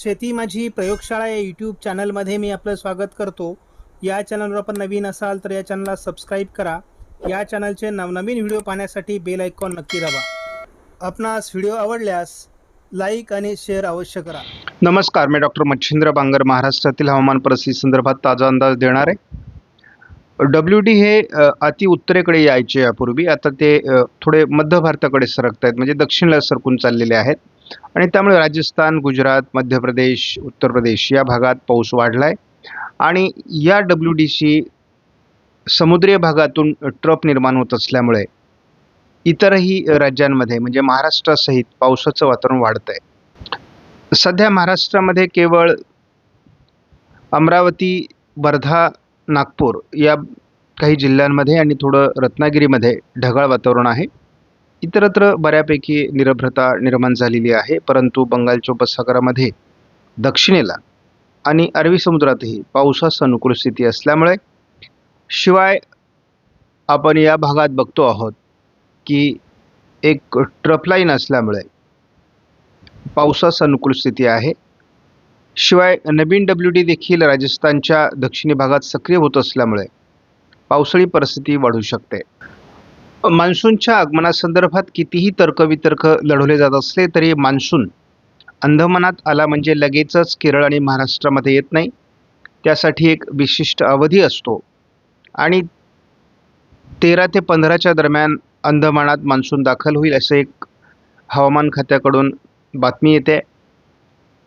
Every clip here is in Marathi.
शेती माझी प्रयोगशाळा या यूट्यूब चॅनलमध्ये मी आपलं स्वागत करतो. या चॅनलवर आपण नवीन असाल तर या चॅनलला सबस्क्राईब करा. या चॅनलचे नवनवीन व्हिडिओ पाहण्यासाठी बेल आयकॉन नक्की दाबा. आपणास व्हिडिओ आवडल्यास लाईक आणि शेअर अवश्य करा. नमस्कार मी डॉक्टर मच्छिंद्र बांगर महाराष्ट्रातील हवामान परिस्थिती संदर्भात ताजा अंदाज देणार. आहे डब्ल्यू डी हे अति उत्तरेकडे यायचे यापूर्वी. आता ते थोडे मध्य भारताकडे सरकत आहेत म्हणजे दक्षिणला सरकून चाललेले आहेत. आणि त्यामुळे राजस्थान गुजरात मध्य प्रदेश उत्तर प्रदेश या भागात पाऊस वाढला आहे आणि या डब्ल्यू डी सी समुद्रीय भागातून ट्रप निर्माण होत असल्यामुळे इतरही राज्यांमध्ये म्हणजे महाराष्ट्रासहित पावसाचं वातावरण वाढत आहे सध्या महाराष्ट्रामध्ये केवळ अमरावती वर्धा नागपूर या काही जिल्ह्यांमध्ये आणि थोडं रत्नागिरीमध्ये ढगाळ वातावरण आहे. इतरत्र बऱ्यापैकी निरभ्रता निर्माण झालेली आहे परंतु बंगालच्या उपसागरामध्ये दक्षिणेला आणि अरबी समुद्रातही पावसास अनुकूल स्थिती असल्यामुळे शिवाय आपण या भागात बघतो आहोत की एक ट्रपलाईन असल्यामुळे पावसास अनुकूल स्थिती आहे. शिवाय नवीन डब्ल्यू डी देखील राजस्थानच्या दक्षिणी भागात सक्रिय होत असल्यामुळे पावसाळी परिस्थिती वाढू शकते. मान्सूनच्या आगमनासंदर्भात कितीही तर्कवितर्क लढवले जात असले तरी मान्सून अंदमानात आला म्हणजे लगेचच केरळ आणि महाराष्ट्रामध्ये येत नाही. त्यासाठी एक विशिष्ट अवधी असतो. आणि तेरा ते पंधराच्या दरम्यान अंदमानात मान्सून दाखल होईल असं एक हवामान खात्याकडून बातमी येते.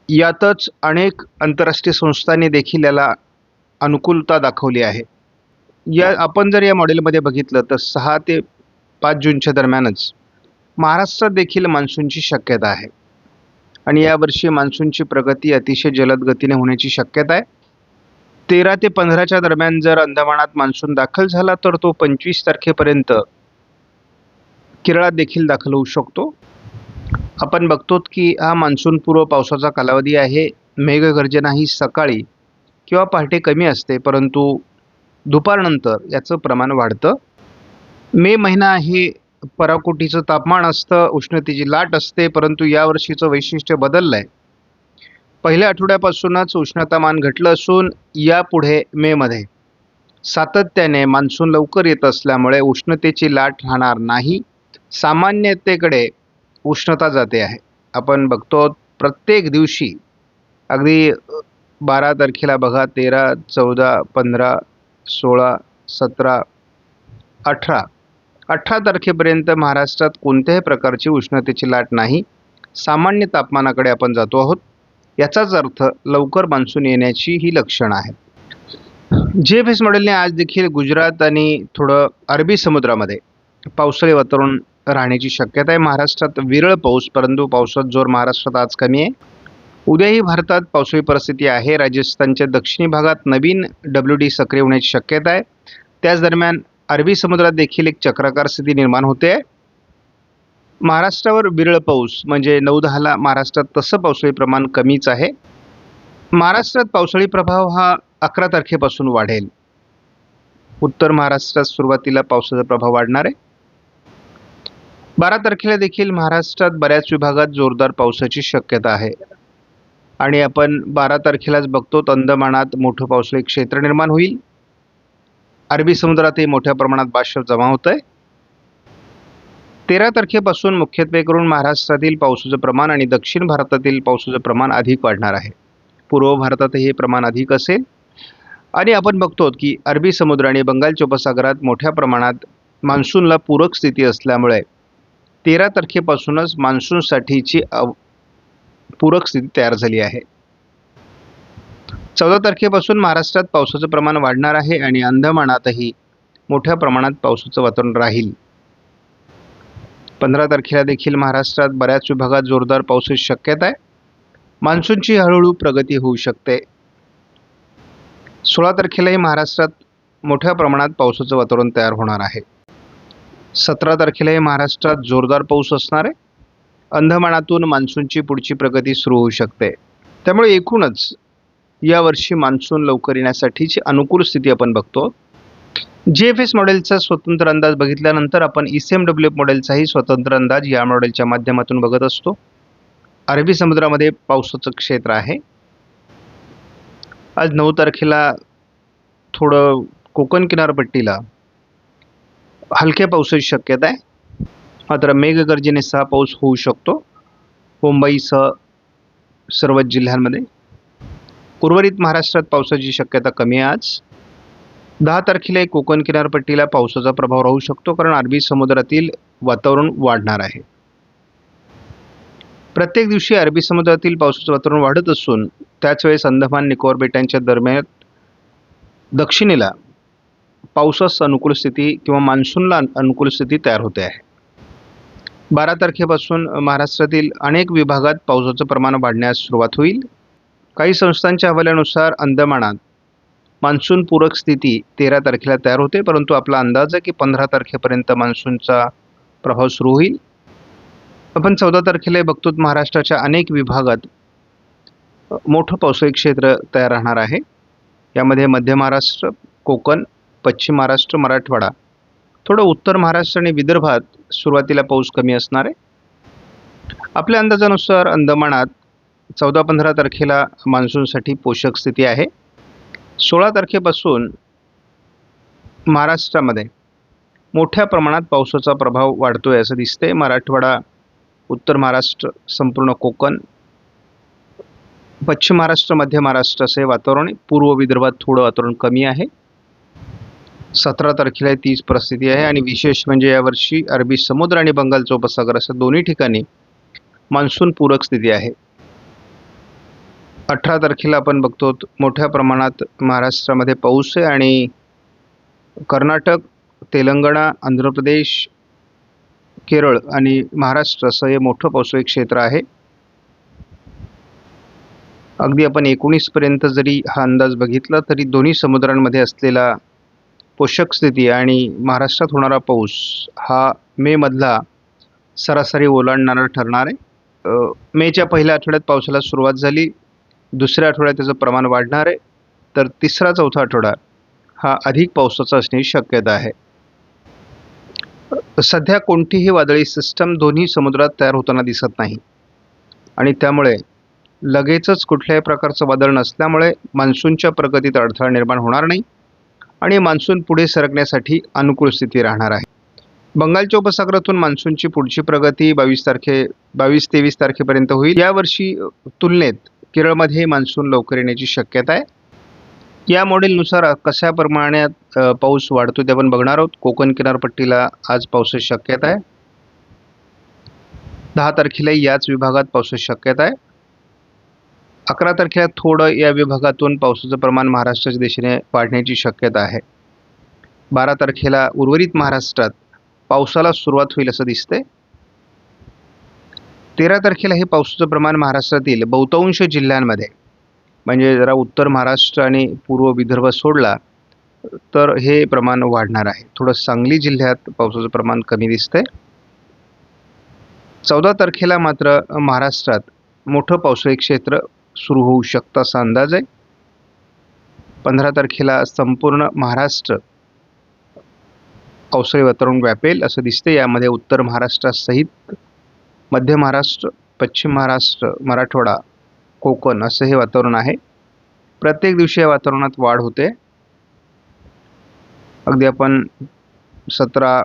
यातच अनेक आंतरराष्ट्रीय संस्थांनी देखील याला अनुकूलता दाखवली आहे. या आपण जर या मॉडेलमध्ये बघितलं तर सहा ते पाच जूनच्या दरम्यानच महाराष्ट्रात देखील मान्सूनची शक्यता आहे. आणि यावर्षी मान्सूनची प्रगती अतिशय जलद गतीने होण्याची शक्यता आहे. तेरा ते पंधराच्या दरम्यान जर अंदमानात मान्सून दाखल झाला तर तो पंचवीस तारखेपर्यंत केरळात देखील दाखल होऊ शकतो. आपण बघतो की हा मान्सून पूर्व पावसाचा कालावधी आहे. मेघगर्जना ही सकाळी किंवा पहाटे कमी असते परंतु दुपारनंतर याचं प्रमाण वाढतं. मे महिना हे पराकोटीचं तापमान असतं उष्णतेची लाट असते परंतु यावर्षीचं वैशिष्ट्य बदललं आहे पहिल्या आठवड्यापासूनच उष्णतामान घटलं असून यापुढे मेमध्ये सातत्याने मान्सून लवकर येत असल्यामुळे उष्णतेची लाट राहणार नाही. सामान्यतेकडे उष्णता जाते आहे. आपण बघतो प्रत्येक दिवशी अगदी बारा तारखेला बघा तेरा चौदा पंधरा सोळा सतरा अठरा अठरा तारखेपर्यंत महाराष्ट्रात कोणत्याही प्रकारची उष्णतेची लाट नाही. सामान्य तापमानाकडे आपण जातो आहोत. याचाच अर्थ लवकर मान्सून येण्याची ही लक्षणं आहेत. जे एफ एस मॉडेलने आज देखील गुजरात आणि थोडं अरबी समुद्रामध्ये पावसाळी वातावरण राहण्याची शक्यता आहे. महाराष्ट्रात विरळ पाऊस परंतु पावसात जोर महाराष्ट्रात आज कमी आहे. उद्याही भारतात पावसाळी परिस्थिती आहे. राजस्थानच्या दक्षिणी भागात नवीन डब्ल्यू डी सक्रिय होण्याची शक्यता आहे. त्याच दरम्यान अरबी समुद्रात देखील एक चक्राकार स्थिती निर्माण होते. महाराष्ट्रावर विरळ पाऊस म्हणजे नऊ दहाला महाराष्ट्रात तसं पावसाळी प्रमाण कमीच आहे. महाराष्ट्रात पावसाळी प्रभाव हा अकरा तारखेपासून वाढेल. उत्तर महाराष्ट्रात सुरुवातीला पावसाचा प्रभाव वाढणार आहे. बारा तारखेला देखील महाराष्ट्रात बऱ्याच विभागात जोरदार पावसाची शक्यता आहे. आणि आपण बारा तारखेलाच बघतो अंदमानात मोठं पावसाळी क्षेत्र निर्माण होईल. अरबी समुद्रातही मोठ्या प्रमाणात बाष्प जमा होत आहे तेरा तारखेपासून मुख्यत्वे करून महाराष्ट्रातील पावसाचं प्रमाण आणि दक्षिण भारतातील पावसाचं प्रमाण अधिक वाढणार आहे. पूर्व भारतातही हे प्रमाण अधिक असेल. आणि आपण बघतो की अरबी समुद्र आणि बंगालच्या उपसागरात मोठ्या प्रमाणात मान्सूनला पूरक स्थिती असल्यामुळे तेरा तारखेपासूनच मान्सूनसाठीची अव पूरक स्थिती तयार झाली आहे. चौदा तारखेपासून महाराष्ट्रात पावसाचं प्रमाण वाढणार आहे आणि अंदमानातही मोठ्या प्रमाणात पावसाचं वातावरण राहील. पंधरा तारखेला देखील महाराष्ट्रात बऱ्याच विभागात जोरदार पावसाची शक्यता आहे. मान्सूनची हळूहळू प्रगती होऊ शकते. सोळा तारखेलाही महाराष्ट्रात मोठ्या प्रमाणात पावसाचं वातावरण तयार होणार आहे. सतरा तारखेलाही महाराष्ट्रात जोरदार पाऊस असणार आहे. अंदमानातून मान्सूनची पुढची प्रगती सुरू होऊ शकते. त्यामुळे एकूणच यावर्षी मान्सून लवकर येण्यासाठीची अनुकूल स्थिती आपण बघतो. जी एफ एस मॉडेलचा स्वतंत्र अंदाज बघितल्यानंतर आपण E C M W F मॉडेलचाही स्वतंत्र अंदाज या मॉडेलच्या माध्यमातून बघत असतो. अरबी समुद्रामध्ये पावसाचं क्षेत्र आहे. आज नऊ तारखेला थोडं कोकण किनारपट्टीला हलक्या पावसाची शक्यता आहे. मात्र मेघगर्जनेसह पाऊस होऊ शकतो. मुंबईसह सर्वच जिल्ह्यांमध्ये. उर्वरित महाराष्ट्रात पावसाची शक्यता कमी आहे आज. दहा तारखेला कोकण किनारपट्टीला पावसाचा प्रभाव राहू शकतो कारण अरबी समुद्रातील वातावरण वाढणार आहे. प्रत्येक दिवशी अरबी समुद्रातील पावसाचं वातावरण वाढत असून त्याच वेळेस अंदमान निकोबार बेटांच्या दरम्यान दक्षिणेला पावसास अनुकूल स्थिती किंवा मान्सूनला अनुकूल स्थिती तयार होते आहे. बारा तारखेपासून महाराष्ट्रातील अनेक विभागात पावसाचं प्रमाण वाढण्यास सुरुवात होईल. काही संस्थांच्या हवाल्यानुसार अंदमानात मान्सूनपूरक स्थिती तेरा तारखेला तयार होते परंतु आपला अंदाज आहे की पंधरा तारखेपर्यंत मान्सूनचा प्रभाव सुरू होईल. आपण चौदा तारखेला बघतोत बघतो महाराष्ट्राच्या अनेक विभागात मोठं पावसाळी क्षेत्र तयार राहणार आहे. यामध्ये मध्य महाराष्ट्र कोकण पश्चिम महाराष्ट्र मराठवाडा थोडं उत्तर महाराष्ट्र आणि विदर्भात सुरुवातीला पाऊस कमी असणार आहे. आपल्या अंदाजानुसार अंदमानात चौदा पंधरा तारखेला मान्सूनसाठी पोषक स्थिती आहे. सोळा तारखेपासून महाराष्ट्रामध्ये मोठ्या प्रमाणात पावसाचा प्रभाव वाढतो आहे असं दिसते मराठवाडा उत्तर महाराष्ट्र संपूर्ण कोकण पश्चिम महाराष्ट्र मध्य महाराष्ट्र असे वातावरण पूर्व विदर्भात थोडं वातावरण कमी आहे. सतरा तारखेला तीच परिस्थिती आहे आणि विशेष म्हणजे यावर्षी अरबी समुद्र आणि बंगालचा उपसागर असं दोन्ही ठिकाणी मान्सून पूरक स्थिती आहे. अठरा तारखेला आपण बघतो मोठ्या प्रमाणात महाराष्ट्रामध्ये पाऊस आहे आणि कर्नाटक तेलंगणा आंध्र प्रदेश केरळ आणि महाराष्ट्र असं हे मोठं पावसाळी क्षेत्र आहे. अगदी आपण एकोणीसपर्यंत जरी हा अंदाज बघितला तरी दोन्ही समुद्रांमध्ये असलेला पोषक स्थिती आणि महाराष्ट्रात होणारा पाऊस हा मेमधला सरासरी ओलांडणारा ठरणार आहे. मेच्या पहिल्या आठवड्यात पावसाला सुरुवात झाली. दुसऱ्या आठवड्यात त्याचं प्रमाण वाढणार आहे. तर तिसरा चौथा आठवडा हा अधिक पावसाचा असण्याची शक्यता आहे. सध्या कोणतीही वादळी सिस्टम दोन्ही समुद्रात तयार होताना दिसत नाही. आणि त्यामुळे लगेचच कुठल्याही प्रकारचं वादळ नसल्यामुळे मान्सूनच्या प्रगतीत अडथळा निर्माण होणार नाही आणि मान्सून पुढे सरकण्यासाठी अनुकूल स्थिती राहणार आहे. बंगालच्या उपसागरातून मान्सूनची पुढची प्रगती बावीस तारखे बावीस तेवीस तारखेपर्यंत होईल. यावर्षी तुलनेत केरळमध्ये मान्सून लवकर येण्याची शक्यता आहे. या मॉडेलनुसार कशा प्रमाणात पाऊस वाढतो ते आपण बघणार आहोत. कोकण किनारपट्टीला आज पावसाची शक्यता आहे. दहा तारखेला याच विभागात पावसाची शक्यता आहे. अकरा तारखेला थोडं या विभागातून पावसाचं प्रमाण महाराष्ट्राच्या दिशेने वाढण्याची शक्यता आहे. बारा तारखेला उर्वरित महाराष्ट्रात पावसाला सुरुवात होईल असं दिसतंय. तेरा तारखेला हे पावसाचं प्रमाण महाराष्ट्रातील बहुतांश जिल्ह्यांमध्ये म्हणजे जरा उत्तर महाराष्ट्र आणि पूर्व विदर्भ सोडला तर हे प्रमाण वाढणार आहे. थोडं सांगली जिल्ह्यात पावसाचं प्रमाण कमी दिसतंय. चौदा तारखेला मात्र महाराष्ट्रात मोठं पावसाळी क्षेत्र सुरू होऊ शकतं असा अंदाज आहे. पंधरा तारखेला संपूर्ण महाराष्ट्र पावसाळी वातावरण व्यापेल असं दिसते यामध्ये उत्तर महाराष्ट्रासहित मध्य महाराष्ट्र पश्चिम महाराष्ट्र मराठवाडा कोकण असं हे वातावरण आहे. प्रत्येक दिवशी या वातावरणात वाढ होते. अगदी आपण सतरा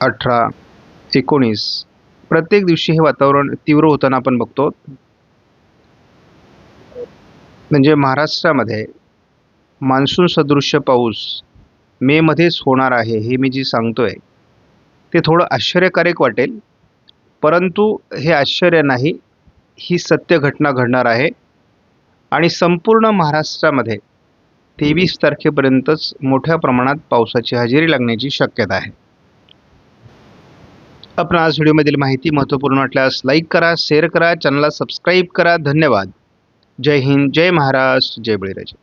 अठरा एकोणीस प्रत्येक दिवशी हे वातावरण तीव्र होताना आपण बघतो. म्हणजे महाराष्ट्रामध्ये मान्सून सदृश्य पाऊस मेमध्येच होणार आहे हे मी जी सांगतोय ते थोडं आश्चर्यकारक वाटेल. परंतु हे आश्चर्य नाही ही सत्य घटना घडणार आहे. आणि संपूर्ण महाराष्ट्रामध्ये तेवीस तारखेपर्यंतच मोठ्या प्रमाणात पावसाची हजेरी लागण्याची शक्यता आहे. आपण आज व्हिडिओमधील माहिती महत्त्वपूर्ण वाटल्यास लाईक करा शेअर करा चॅनलला सबस्क्राईब करा. धन्यवाद. जय हिंद जय महाराष्ट्र जय बळीराजे.